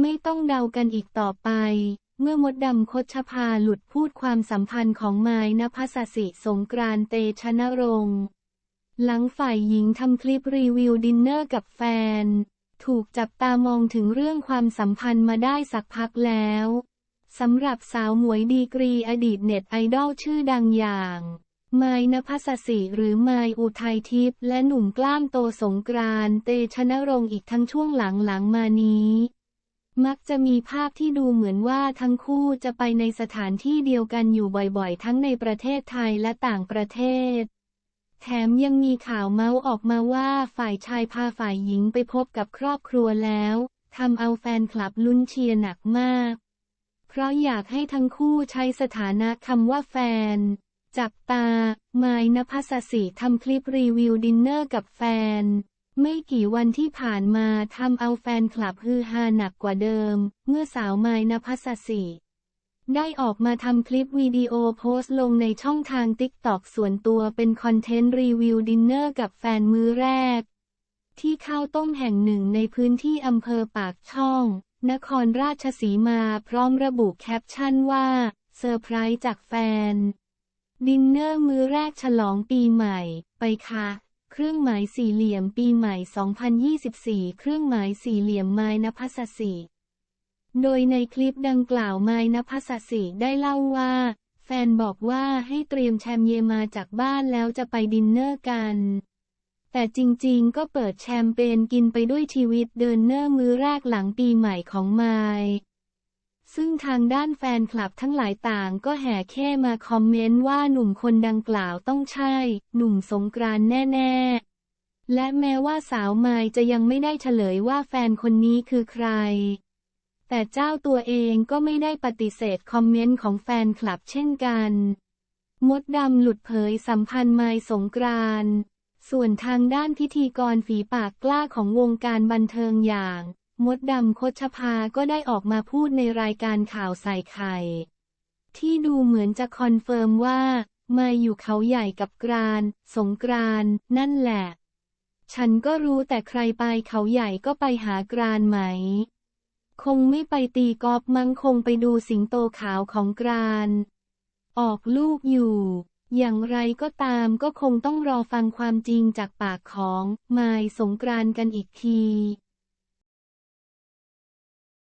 ไม่ต้องเดากันอีกต่อไป เมื่อมดดำคชภาหลุดพูดความสัมพันธ์ของไม้นภัสสิสงกรานเตชะนรงค์หลังฝ่ายหญิงทำคลิปรีวิวดินเนอร์กับแฟน ถูกจับตามองถึงเรื่องความสัมพันธ์มาได้สักพักแล้วสำหรับสาวหมวยดีกรีอดีตเน็ตไอดอลชื่อดังอย่างไมนภัสสิหรือไมอุทัยทิพย์และหนุ่มกล้ามโตสงกรานเตชะนรงค์อีกทั้งช่วงหลังๆมานี้ มักจะมีภาพที่ดูเหมือนว่าทั้งคู่จะไปในสถานที่เดียวกันอยู่บ่อยๆ ทั้งในประเทศไทยและต่างประเทศ แถมยังมีข่าวเมาส์ออกมาว่าฝ่ายชายพาฝ่ายหญิงไปพบกับครอบครัวแล้วทำเอาแฟนคลับลุ้นเชียร์หนักมาก เพราะอยากให้ทั้งคู่ใช้สถานะคำว่าแฟน จับตา ไมายนภัสสิทำคลิปรีวิวดินเนอร์กับแฟน ไม่กี่วันที่ผ่านมาทำเอาแฟนคลับฮือฮาหนักกว่าเดิม เมื่อสาวไมายนภัสสิได้ออกมาทำคลิปวิดีโอโพสต์ลงในช่องทางติ๊กตอกส่วนตัวเป็นคอนเทนต์รีวิวดินเนอร์กับแฟนมือแรก ที่ข้าวต้มแห่งหนึ่งในพื้นที่อำเภอปากช่อง นครราชสีมาพร้อมระบุแคปชั่นว่าเซอร์ไพรส์จากแฟน ดินเนอร์มือแรกฉลองปีใหม่ ไปค่ะ เครื่องหมายสี่เหลี่ยมปีใหม่ 2024 เครื่องหมายสี่เหลี่ยมไม้นภัสสิโดยในคลิปดังกล่าวไม้นภัสสิได้เล่าว่า แฟนบอกว่าให้เตรียมแชมเยมาจากบ้านแล้วจะไปดินเนอร์กัน แต่จริงๆก็เปิดแชมเปญกินไปด้วยชีวิตเดินเนอร์มื้อแรกหลังปีใหม่ของไมล์ ซึ่งทางด้านแฟนคลับทั้งหลายต่างก็แห่แค่มาคอมเมนต์ว่าหนุ่มคนดังกล่าวต้องใช่ หนุ่มสงกรานต์แน่ ๆ และแม้ว่าสาวไมจะยังไม่ได้เฉลยว่าแฟนคนนี้คือใคร แต่เจ้าตัวเองก็ไม่ได้ปฏิเสธคอมเมนต์ของแฟนคลับเช่นกัน มดดำหลุดเผยสัมพันธ์ไมล์สงกรานต์ส่วนทางด้านพิธีกรฝีปากกล้าของวงการบันเทิงอย่าง มดดำคชภาก็ได้ออกมาพูดในรายการข่าวใส่ไข่ ที่ดูเหมือนจะคอนเฟิร์มว่า มาอยู่เขาใหญ่กับกราน สงกราน นั่นแหละ ฉันก็รู้แต่ใครไปเขาใหญ่ก็ไปหากรานไหม คงไม่ไปตีกอล์ฟมั้งคงไปดูสิงโตขาวของกราน ออกลูกอยู่ อย่างไรก็ตามก็คงต้องรอฟังความจริงจากปากของมายสงกรานกันอีกที